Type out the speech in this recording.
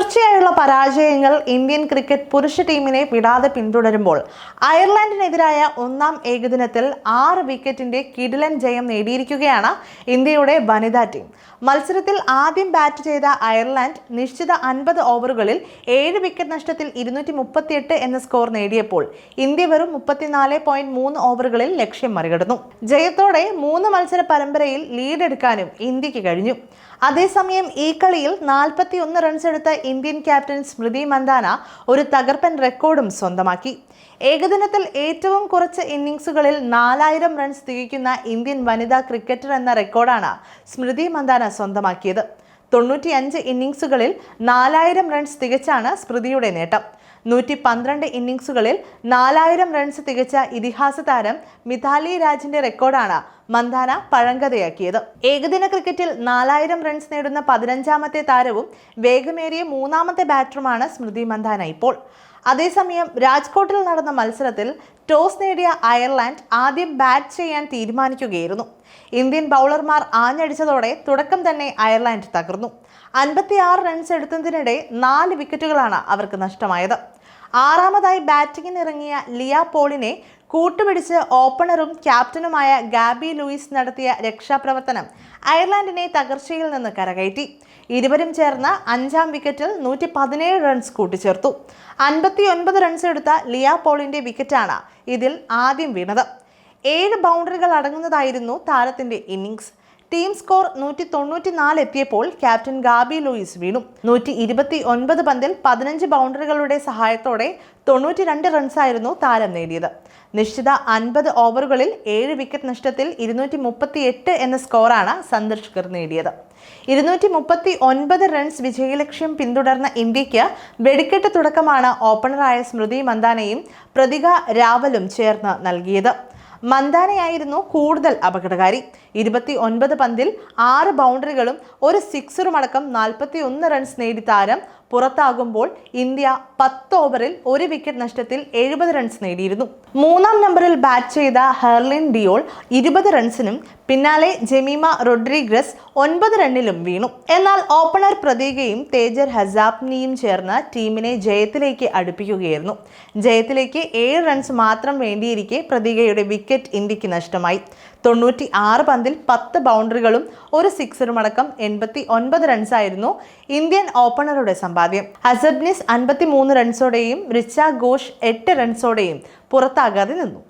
തുടർച്ചയായുള്ള പരാജയങ്ങൾ Indian cricket പുരുഷ ടീമിനെ വിടാതെ പിന്തുടരുമ്പോൾ അയർലൻഡിനെതിരായ ഒന്നാം ഏകദിനത്തിൽ ആറ് വിക്കറ്റിന്റെ കിടിലൻ ജയം നേടിയിരിക്കുകയാണ് ഇന്ത്യയുടെ വനിതാ ടീം. മത്സരത്തിൽ ആദ്യം ബാറ്റ് ചെയ്ത അയർലൻഡ് നിശ്ചിത അൻപത് ഓവറുകളിൽ ഏഴ് വിക്കറ്റ് നഷ്ടത്തിൽ ഇരുന്നൂറ്റി മുപ്പത്തിയെട്ട് എന്ന സ്കോർ നേടിയപ്പോൾ ഇന്ത്യ വെറും മുപ്പത്തിനാല് പോയിന്റ് മൂന്ന് ഓവറുകളിൽ ലക്ഷ്യം മറികടന്നു. ജയത്തോടെ മൂന്ന് മത്സര പരമ്പരയിൽ ലീഡ് എടുക്കാനും ഇന്ത്യയ്ക്ക് കഴിഞ്ഞു. അതേസമയം ഈ കളിയിൽ നാൽപ്പത്തി ഒന്ന് റൺസ് എടുത്ത ഇന്ത്യൻ ക്യാപ്റ്റൻ സ്മൃതി മന്ദാന ഒരു തകർപ്പൻ റെക്കോർഡും സ്വന്തമാക്കി. ഏകദിനത്തിൽ ഏറ്റവും കുറച്ച് ഇന്നിംഗ്സുകളിൽ നാലായിരം റൺസ് തികയ്ക്കുന്ന ഇന്ത്യൻ വനിതാ ക്രിക്കറ്റർ എന്ന റെക്കോർഡാണ് സ്മൃതി മന്ദാന സ്വന്തമാക്കിയത്. തൊണ്ണൂറ്റിയഞ്ച് ഇന്നിംഗ്സുകളിൽ നാലായിരം റൺസ് തികച്ചാണ് സ്മൃതിയുടെ നേട്ടം. നൂറ്റി പന്ത്രണ്ട് ഇന്നിംഗ്സുകളിൽ നാലായിരം റൺസ് തികച്ച ഇതിഹാസ താരം മിഥാലി രാജിന്റെ റെക്കോർഡാണ് മന്ദാന പഴങ്കഥയാക്കിയത്. ഏകദിന ക്രിക്കറ്റിൽ നാലായിരം റൺസ് നേടുന്ന പതിനഞ്ചാമത്തെ താരവും വേഗമേറിയ മൂന്നാമത്തെ ബാറ്ററുമാണ് സ്മൃതി മന്ദാന ഇപ്പോൾ. അതേസമയം രാജ്കോട്ടിൽ നടന്ന മത്സരത്തിൽ ടോസ് നേടിയ അയർലാൻഡ് ആദ്യം ബാറ്റ് ചെയ്യാൻ തീരുമാനിക്കുകയായിരുന്നു. ഇന്ത്യൻ ബൗളർമാർ ആഞ്ഞടിച്ചതോടെ തുടക്കം തന്നെ അയർലാൻഡ് തകർന്നു. അൻപത്തിയാറ് റൺസ് എടുത്തതിനിടെ നാല് വിക്കറ്റുകളാണ് അവർക്ക് നഷ്ടമായത്. ആറാമതായി ബാറ്റിംഗിന് ഇറങ്ങിയ ലിയ പോളിനെ കൂട്ടുപിടിച്ച് ഓപ്പണറും ക്യാപ്റ്റനുമായ ഗാബി ലൂയിസ് നടത്തിയ രക്ഷാപ്രവർത്തനം അയർലാൻഡിനെ തകർച്ചയിൽ നിന്ന് കരകയറ്റി. ഇരുവരും ചേർന്ന് അഞ്ചാം വിക്കറ്റിൽ നൂറ്റി പതിനേഴ് റൺസ് കൂട്ടിച്ചേർത്തു. അൻപത്തി ഒൻപത് റൺസ് എടുത്ത ലിയ പോളിന്റെ വിക്കറ്റാണ് ഇതിൽ ആദ്യം വീണത്. ഏഴ് ബൗണ്ടറികൾ അടങ്ങുന്നതായിരുന്നു താരത്തിന്റെ ഇന്നിംഗ്സ്. ടീം സ്കോർ നൂറ്റി തൊണ്ണൂറ്റി നാല് എത്തിയപ്പോൾ ക്യാപ്റ്റൻ ഗാബി ലൂയിസ് വീണു. നൂറ്റി ഇരുപത്തി ഒൻപത് പന്തിൽ പതിനഞ്ച് ബൗണ്ടറികളുടെ സഹായത്തോടെ തൊണ്ണൂറ്റി രണ്ട് റൺസായിരുന്നു താരം നേടിയത്. നിശ്ചിത അൻപത് ഓവറുകളിൽ ഏഴ് വിക്കറ്റ് നഷ്ടത്തിൽ ഇരുന്നൂറ്റി മുപ്പത്തി എട്ട് എന്ന സ്കോറാണ് സന്ദർശകർ നേടിയത്. ഇരുന്നൂറ്റി മുപ്പത്തി ഒൻപത് റൺസ് വിജയലക്ഷ്യം പിന്തുടർന്ന ഇന്ത്യയ്ക്ക് വെടിക്കെട്ട് തുടക്കമാണ് ഓപ്പണറായ സ്മൃതി മന്ദാനയും പ്രതിക രാവലും ചേർന്ന് നൽകിയത്. മന്ദാനയായിരുന്നു കൂടുതൽ അപകടകാരി. ഇരുപത്തി ഒൻപത് പന്തിൽ ആറ് ബൗണ്ടറികളും ഒരു സിക്സറുമടക്കം നാൽപ്പത്തി ഒന്ന് റൺസ് നേടി താരം പുറത്താകുമ്പോൾ ഇന്ത്യ പത്ത് ഓവറിൽ ഒരു വിക്കറ്റ് നഷ്ടത്തിൽ എഴുപത് റൺസ് നേടിയിരുന്നു. മൂന്നാം നമ്പറിൽ ബാറ്റ് ചെയ്ത ഹെർലിൻ ഡിയോൾ ഇരുപത് റൺസിനും പിന്നാലെ ജമീമ റൊഡ്രിഗ്രസ് ഒൻപത് റണ്ണിലും വീണു. എന്നാൽ ഓപ്പണർ പ്രതീകയും തേജർ ഹസാബ്നിയും ചേർന്ന് ടീമിനെ ജയത്തിലേക്ക് അടുപ്പിക്കുകയായിരുന്നു. ജയത്തിലേക്ക് ഏഴ് റൺസ് മാത്രം വേണ്ടിയിരിക്കെ പ്രതീകയുടെ വിക്കറ്റ് ഇന്ത്യയ്ക്ക് നഷ്ടമായി. തൊണ്ണൂറ്റി ആറ് പന്തിൽ പത്ത് ബൗണ്ടറികളും ഒരു സിക്സറും അടക്കം എൺപത്തി ഒൻപത് റൺസായിരുന്നു ഇന്ത്യൻ ഓപ്പണറുടെ സമ്പാദ്യം. അസബ്നിസ് അൻപത്തി മൂന്ന് റൺസോടെയും റിച്ച ഘോഷ് എട്ട് റൺസോടെയും പുറത്താകാതെ നിന്നു.